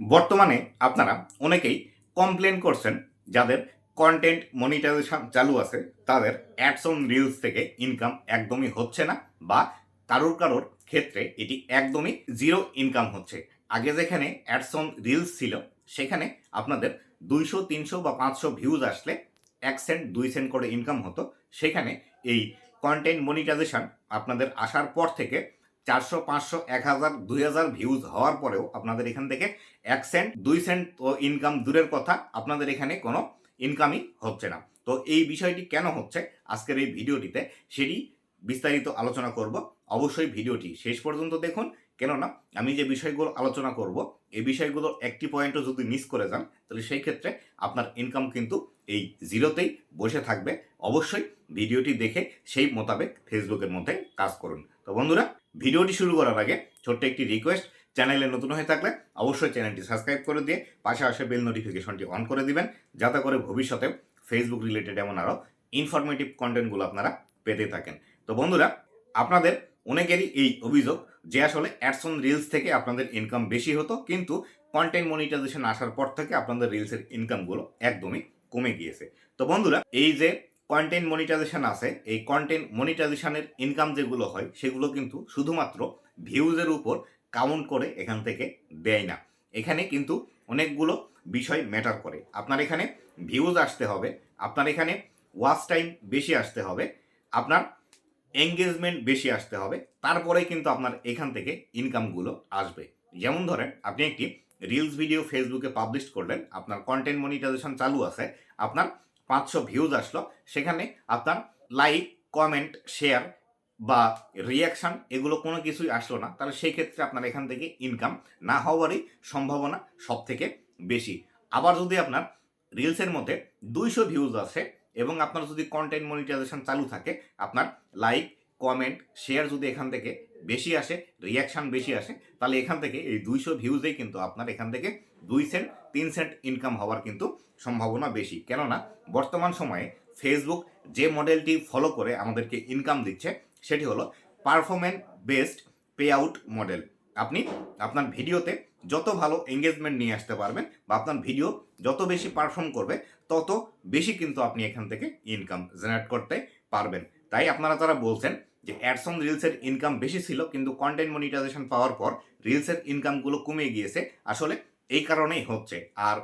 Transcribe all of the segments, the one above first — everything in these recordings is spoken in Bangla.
বর্তমানে আপনারা অনেকেই কমপ্লেন করছেন যাদের কন্টেন্ট মনিটাইজেশন চালু আছে, তাদের অ্যাডস অন রিলস থেকে ইনকাম একদমই হচ্ছে না বা কারোর কারোর ক্ষেত্রে এটি একদমই জিরো ইনকাম হচ্ছে। আগে যেখানে অ্যাডস অন রিলস ছিল, সেখানে আপনাদের দুইশো, তিনশো বা পাঁচশো ভিউজ আসলে এক সেন্ট দুই সেন্ট করে ইনকাম হতো। সেখানে এই কন্টেন্ট মনিটাইজেশন আপনাদের আসার পর থেকে চারশো, পাঁচশো, এক হাজার, দুই হাজার ভিউজ হওয়ার পরেও আপনাদের এখান থেকে এক সেন্ট দুই সেন্ট ও ইনকাম দূরের কথা, আপনাদের এখানে কোনো ইনকামই হচ্ছে না। তো এই বিষয়টি কেন হচ্ছে? আজকের এই ভিডিওটিতে সেটি বিস্তারিত আলোচনা করব। অবশ্যই ভিডিওটি শেষ পর্যন্ত দেখুন। কেননা, আমি যে বিষয়গুলো আলোচনা করব, এই বিষয়গুলো একটি পয়েন্টও যদি মিস করে যান, তাহলে সেই ক্ষেত্রে আপনার ইনকাম কিন্তু এই জিরোতেই বসে থাকবে। অবশ্যই ভিডিওটি দেখে সেই মোতাবেক ফেসবুকের মধ্যে কাজ করুন। তো বন্ধুরা ভিডিওটি শুরু করার আগে ছোট্ট একটি রিকোয়েস্ট চ্যানেলে নতুন হয়ে থাকলে অবশ্যই চ্যানেলটি সাবস্ক্রাইব করে দিয়ে পাশে আসে বেল নোটিফিকেশনটি অন করে দিবেন, যাতে করে ভবিষ্যতে ফেসবুক রিলেটেড এমন আরও ইনফরমেটিভ কন্টেন্টগুলো আপনারা পেতে থাকেন। তো বন্ধুরা, আপনাদের অনেকেরই এই অভিযোগ যে আসলে অ্যাডসন রিলস থেকে আপনাদের ইনকাম বেশি হতো, কিন্তু কন্টেন্ট মনিটাইজেশন আসার পর থেকে আপনাদের রিলসের ইনকামগুলো একদমই কমে গিয়েছে। তো বন্ধুরা, এই যে কন্টেন্ট মনিটাইজেশন আছে, এই কন্টেন্ট মনিটাইজেশনের ইনকাম যেগুলো হয়, সেগুলো কিন্তু শুধুমাত্র ভিউজের উপর কাউন্ট করে এখান থেকে দেয় না। এখানে কিন্তু অনেকগুলো বিষয় ম্যাটার করে। আপনার এখানে ভিউজ আসতে হবে, আপনার এখানে ওয়াচ টাইম বেশি আসতে হবে, আপনার এঙ্গেজমেন্ট বেশি আসতে হবে, তারপরে কিন্তু আপনার এখান থেকে ইনকামগুলো আসবে। যেমন ধরেন, আপনি একটি রিলস ভিডিও ফেসবুকে পাবলিশ করলেন, আপনার কন্টেন্ট মনিটাইজেশন চালু আছে, আপনার পাঁচশো ভিউজ আসলো, সেখানে আপনার লাইক কমেন্ট শেয়ার বা রিয়াকশান এগুলো কোনো কিছুই আসলো না। তাহলে সেই ক্ষেত্রে আপনার এখান থেকে ইনকাম না হওয়ারই সম্ভাবনা সব থেকে বেশি। আবার যদি আপনার রিলসের মধ্যে দুইশো ভিউজ আসে এবং আপনার যদি কন্টেন্ট মনিটাইজেশন চালু থাকে, আপনার লাইক কমেন্ট শেয়ার যদি এখান থেকে বেশি আসে রিয়াকশান বেশি আসে, তাহলে এখান থেকে এই দুইশো ভিউজেই কিন্তু আপনার এখান থেকে দুই সেন্ট তিন সেন্ট ইনকাম হওয়ার কিন্তু সম্ভাবনা বেশি। কেননা বর্তমান সময়ে ফেসবুক যে মডেলটি ফলো করে আমাদেরকে ইনকাম দিচ্ছে, সেটি হলো performance based pay out model আপনি আপনার ভিডিওতে যত ভালো এঙ্গেজমেন্ট নিয়ে আসতে পারবেন বা আপনার ভিডিও যত বেশি পারফর্ম করবে, তত বেশি কিন্তু আপনি এখান থেকে ইনকাম জেনারেট করতে পারবেন। তাই আপনারা যারা বলছেন যে অ্যাডসন রিলসের ইনকাম বেশি ছিল, কিন্তু কন্টেন্ট মনিটাইজেশন পাওয়ার পর রিলসের ইনকামগুলো কমে গিয়েছে। আসলে এই কারণেই হচ্ছে। আর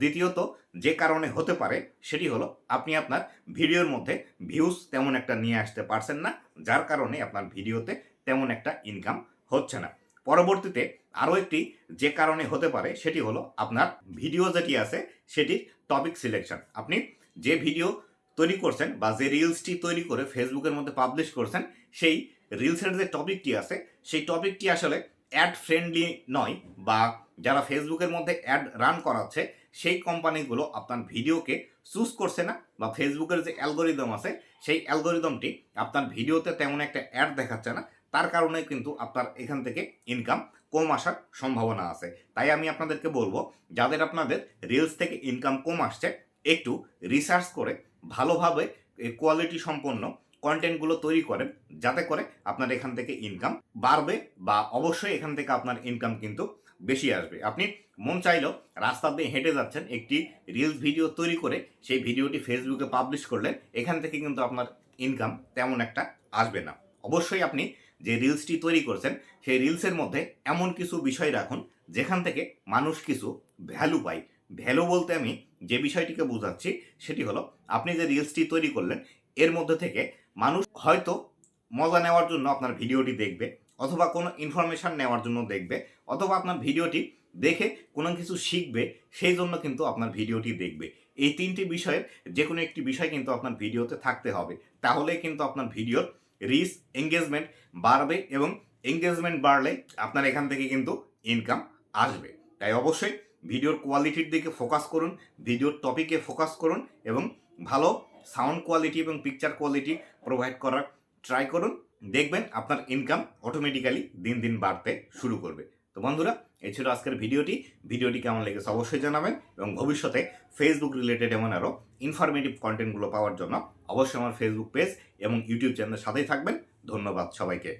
দ্বিতীয়ত, যে কারণে হতে পারে, সেটি হলো আপনি আপনার ভিডিওর মধ্যে ভিউজ তেমন একটা নিয়ে আসতে পারছেন না, যার কারণে আপনার ভিডিওতে তেমন একটা ইনকাম হচ্ছে না। পরবর্তীতে আরও একটি যে কারণে হতে পারে, সেটি হলো আপনার ভিডিও যেটি আছে, সেটির টপিক সিলেকশন আপনি যে ভিডিও তৈরি করছেন বা যে রিলসটি তৈরি করে ফেসবুকের মধ্যে পাবলিশ করছেন, সেই রিলসের যে টপিকটি আছে, সেই টপিকটি আসলে অ্যাড ফ্রেন্ডলি নয় বা যারা ফেসবুকের মধ্যে অ্যাড রান করাচ্ছে, সেই কোম্পানিগুলো আপনার ভিডিওকে চুজ করছে না বা ফেসবুকের যে অ্যালগোরিদম আছে, সেই অ্যালগোরিদমটি আপনার ভিডিওতে তেমন একটা অ্যাড দেখাচ্ছে না। তার কারণে কিন্তু আপনার এখান থেকে ইনকাম কম আসার সম্ভাবনা আছে। তাই আমি আপনাদেরকে বলব, যাদের আপনাদের রিলস থেকে ইনকাম কম আসছে, একটু রিসার্চ করে ভালোভাবে কোয়ালিটি সম্পন্ন কন্টেন্টগুলো তৈরি করেন যাতে করে আপনার এখান থেকে ইনকাম বাড়বে বা অবশ্যই এখান থেকে আপনার ইনকাম কিন্তু বেশি আসবে। আপনি মন চাইলেও রাস্তা দিয়ে হেঁটে যাচ্ছেন, একটি রিলস ভিডিও তৈরি করে সেই ভিডিওটি ফেসবুকে পাবলিশ করলেন, এখান থেকে কিন্তু আপনার ইনকাম তেমন একটা আসবে না। অবশ্যই আপনি যে রিলসটি তৈরি করছেন, সেই রিলসের মধ্যে এমন কিছু বিষয় রাখুন, যেখান থেকে মানুষ কিছু ভ্যালু পায়। ভ্যালু বলতে আমি যে বিষয়টিকে বোঝাচ্ছি সেটি হলো, আপনি যে রিলসটি তৈরি করলেন, এর মধ্যে থেকে মানুষ হয়তো মজা নেওয়ার জন্য আপনার ভিডিওটি দেখবে অথবা কোনো ইনফরমেশান নেওয়ার জন্য দেখবে অথবা আপনার ভিডিওটি দেখে কোনো কিছু শিখবে, সেই জন্য কিন্তু আপনার ভিডিওটি দেখবে। এই তিনটি বিষয়ের যে কোনো একটি বিষয় কিন্তু আপনার ভিডিওতে থাকতে হবে। তাহলে কিন্তু আপনার ভিডিওর রিচ এঙ্গেজমেন্ট বাড়বে এবং এঙ্গেজমেন্ট বাড়লে আপনার এখান থেকে কিন্তু ইনকাম আসবে। তাই অবশ্যই ভিডিওর কোয়ালিটির দিকে ফোকাস করুন, ভিডিওর টপিকে ফোকাস করুন এবং ভালো সাউন্ড কোয়ালিটি এবং পিকচার কোয়ালিটি প্রোভাইড করার ট্রাই করুন। দেখবেন আপনার ইনকাম অটোমেটিক্যালি দিন দিন বাড়তে শুরু করবে। তো বন্ধুরা, এই ছিল আজকের ভিডিওটি। ভিডিওটি কেমন লেগেছে অবশ্যই জানাবেন এবং ভবিষ্যতে ফেসবুক রিলেটেড এমন আরও ইনফরমেটিভ কন্টেন্টগুলো পাওয়ার জন্য অবশ্যই আমার ফেসবুক পেজ এবং ইউটিউব চ্যানেলের সাথেই থাকবেন। ধন্যবাদ সবাইকে।